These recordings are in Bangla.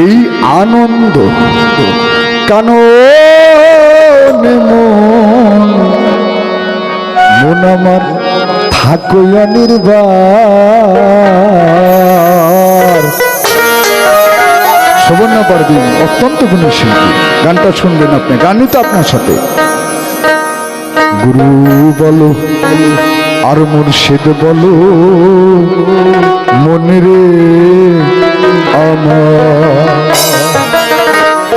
এই আনন্দ কানন মন। মন আমার থাকইয়া নির্বার সুবর্ণা পারদিন, অত্যন্ত গুণী শিল্পী গানটা শুনবেন আপনি, গানই তো আপনার সাথে। গুরু বলো আর মুর্শিদ বলো, মনে রে আমার।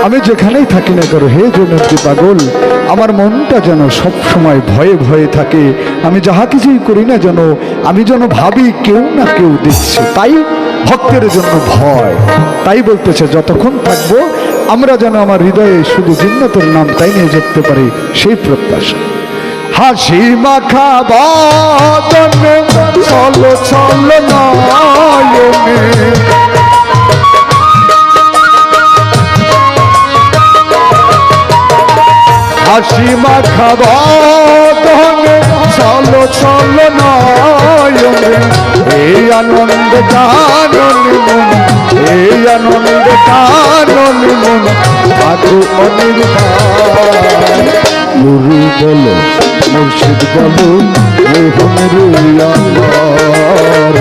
আমি যেখানেই থাকি না করো হে জনকি পাগল, আমার মনটা যেন সব সময় ভয়ে ভয়ে থাকে। আমি যাহা কিছুই করি না যেন, আমি যেন ভাবি কেউ না কেউ দেখছে। তাই ভক্তের জন্য ভয়। তাই বলতেছে, যতক্ষণ থাকব, আমরা যেন আমার হৃদয়ে শুধু জিন্নতর নাম তাই নিয়ে যেতে পারি, সেই প্রত্যাশা। হাসি মাখা বাদনে, চলো চলো, নয়নে। হাসি মাখা বাদনে, চলো চলো, নয়নে। এই আনন্দ কানন মন এই আনন্দ কানন মন থাকো অনির্বাণ। গুরু বলো মুর্শিদ বলো মোহন রে আমার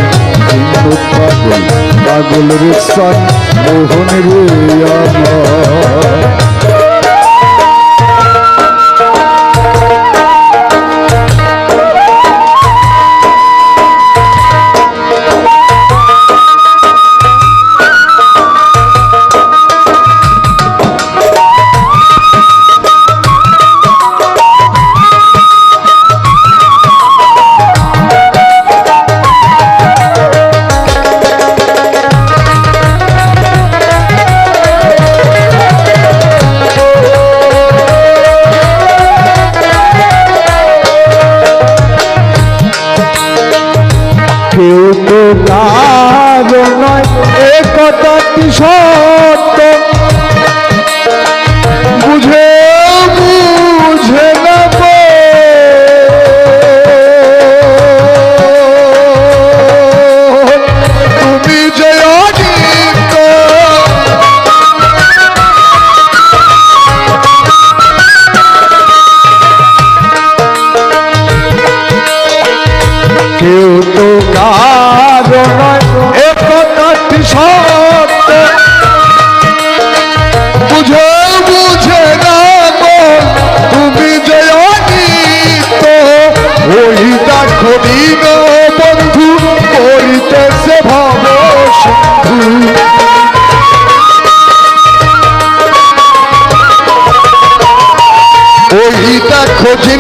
পাগল পাগল রে সান মোহন রে আমার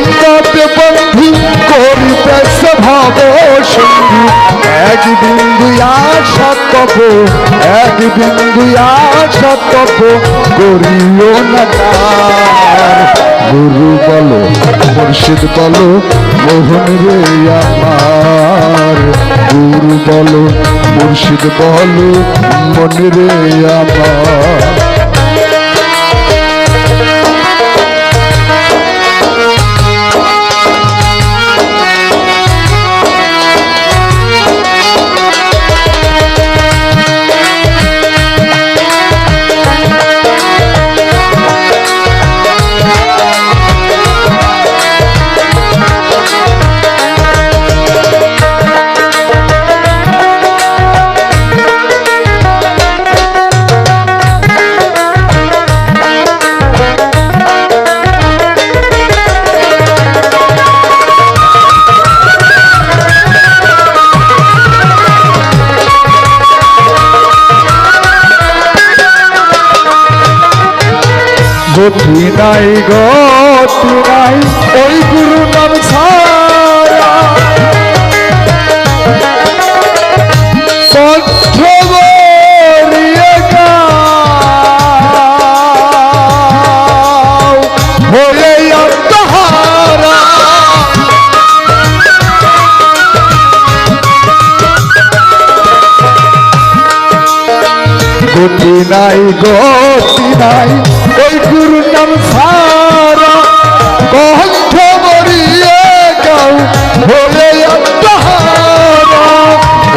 জিন্নাতে বন্ধু, করিতেছে ভব সিন্ধু। এক বিন্দু আশা তপ এক বিন্দু আশা তপ করিও না। গুরু বলো, মুর্শিদ বলো, মোহন রে আমার। গুরু বলো, মুর্শিদ বলো, মন রে আমার। গতি নাই গতি নাই ওই গুরু নাম ছাড়া গতি নাই গতি নাই সংসার বন্ধ মরিয়ে গাও হয়ে অন্তহার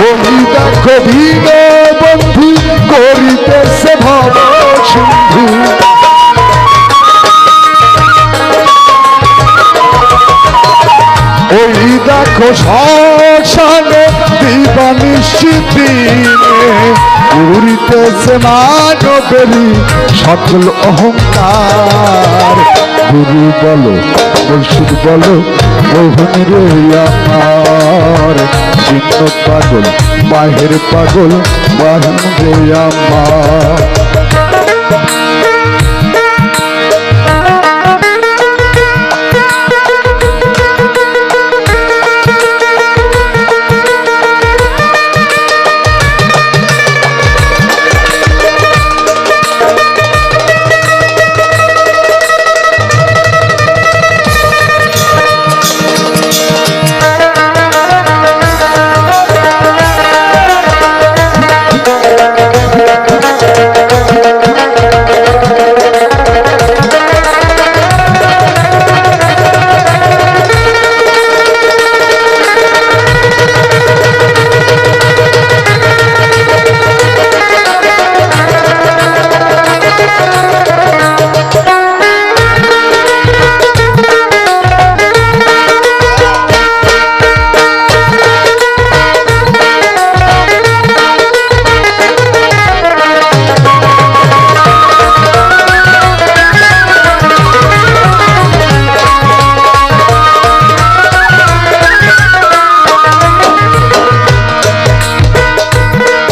ওই দেখো ভিবে বন্ধু, করিতেছে ভব সিন্ধু। ওই দেখো শ্মশানে নিশ্চিত উড়িতেছে মানবেরি সকল অহংকার। গুরু বলো মুর্শিদ বলো, মোহন রে আমার। চিন্ন পাগল বাহের পাগল বাহন রে আমার।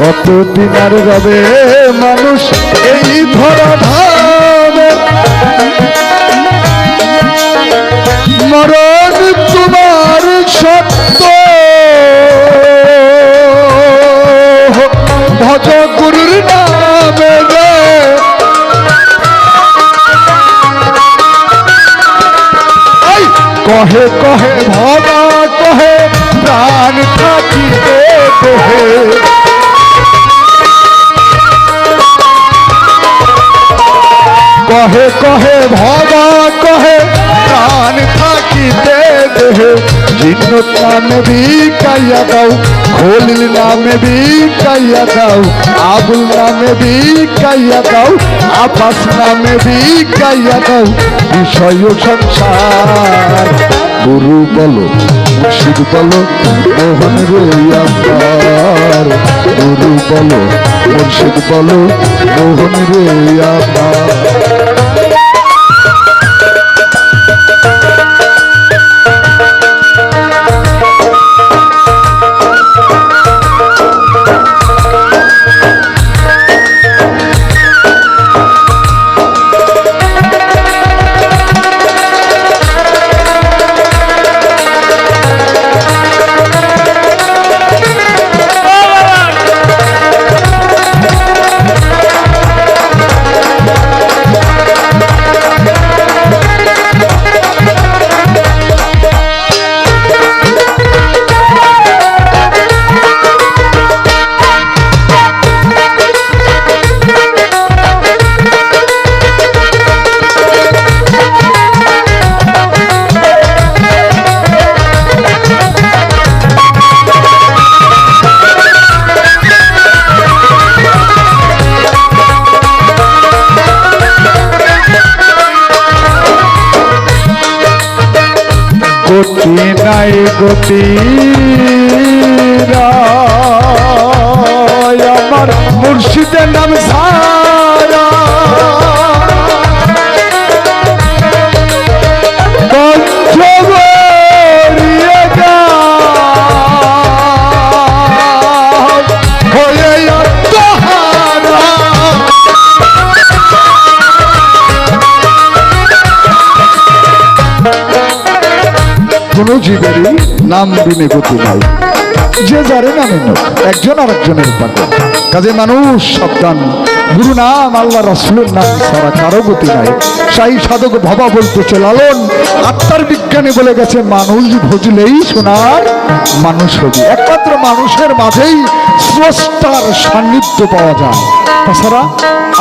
কতদিন আর রবে মানুষ এই ধরা ধামে মরণ তোমার সত্য। ভজ গুরুর নামে কহে কহে ভবা কহে প্রাণ থাকিতে কহে। কহে কহে, ভবা কহে, প্রাণ থাকিতে দেহে। জিন্নত নামে বিকাইয়া দাও, খলিল নামে বিকাইয়া দাও, আবুল নামে বিকাইয়া দাও আপাস নামে বিকাইয়া দাও। বিষয় সংসার, গুরু বলো, মুর্শিদ বলো, মোহন রে গুরু বলো, মুর্শিদ বলো, মোহন রে গতি নাই গতি আমার মুর্শিদের নাম সারা কোনো জীবেরই নাম বিনে গতি নাই যে যারে নামে একজন আর একজনের পাগল কাজে মানুষ সাবধান, গুরু নাম আল্লাহ রসুলের নাম সারা কারও গতি নাই। সাই সাধক ভবা বলতেছে লালন আত্মার বিজ্ঞানী বলে গেছে, মানুষ ভজলেই সোনার মানুষ হবি। একমাত্র মানুষের মাঝেই স্রষ্টার সান্নিধ্য পাওয়া যায়। তাছাড়া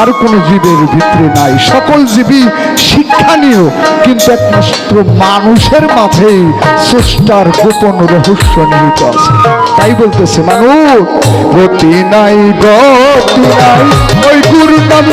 আর কোনো জীবের ভিতরে নাই। সকল জীবই শিক্ষা নিয়েও কিন্তু একমাত্র মানুষের মাঝেই স্রষ্টার গোপন রহস্য নিহিত আছে। তাই বলতেছে মানুষ গতি নাই গতি নাই, ওই নাম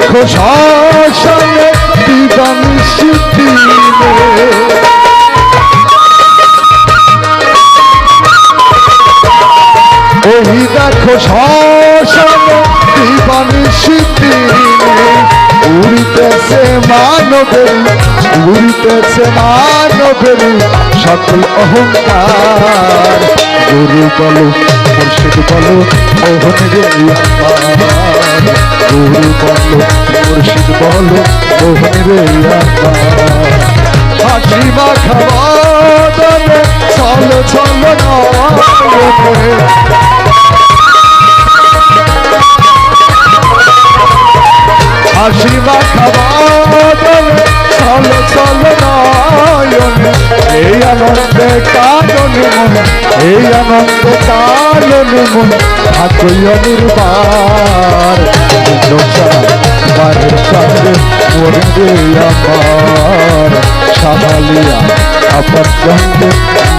দেখো সিদ্ধিনে ওই দেখো শ্মশানে বিধান সিদ্ধিনে উড়িতেছে মানবের উড়িতেছে মানবের সকল অহংকার গুরু বলো মুর্শিদ বলো মোহন রে গুরু বলো মুর্শিদ বলো মোহন রে হাসি মাখা বাদনে চল চল হাসি মাখা বাদনে চল চল নয়নে এই আনন্দে কাননে মন এই আনন্দে কাননে মন থাকই অনির্বার বারের সঙ্গে মরবে আমার সাবালিয়া আপার সঙ্গে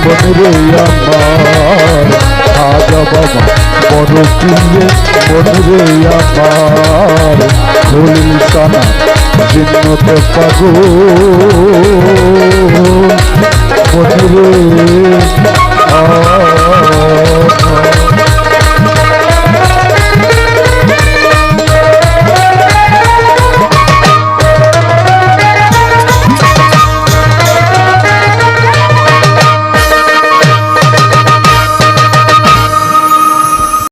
মনরে আমার খাজা বাবা বড় কিনে মনরে আমার খলিল সানা জিন্নত পাগল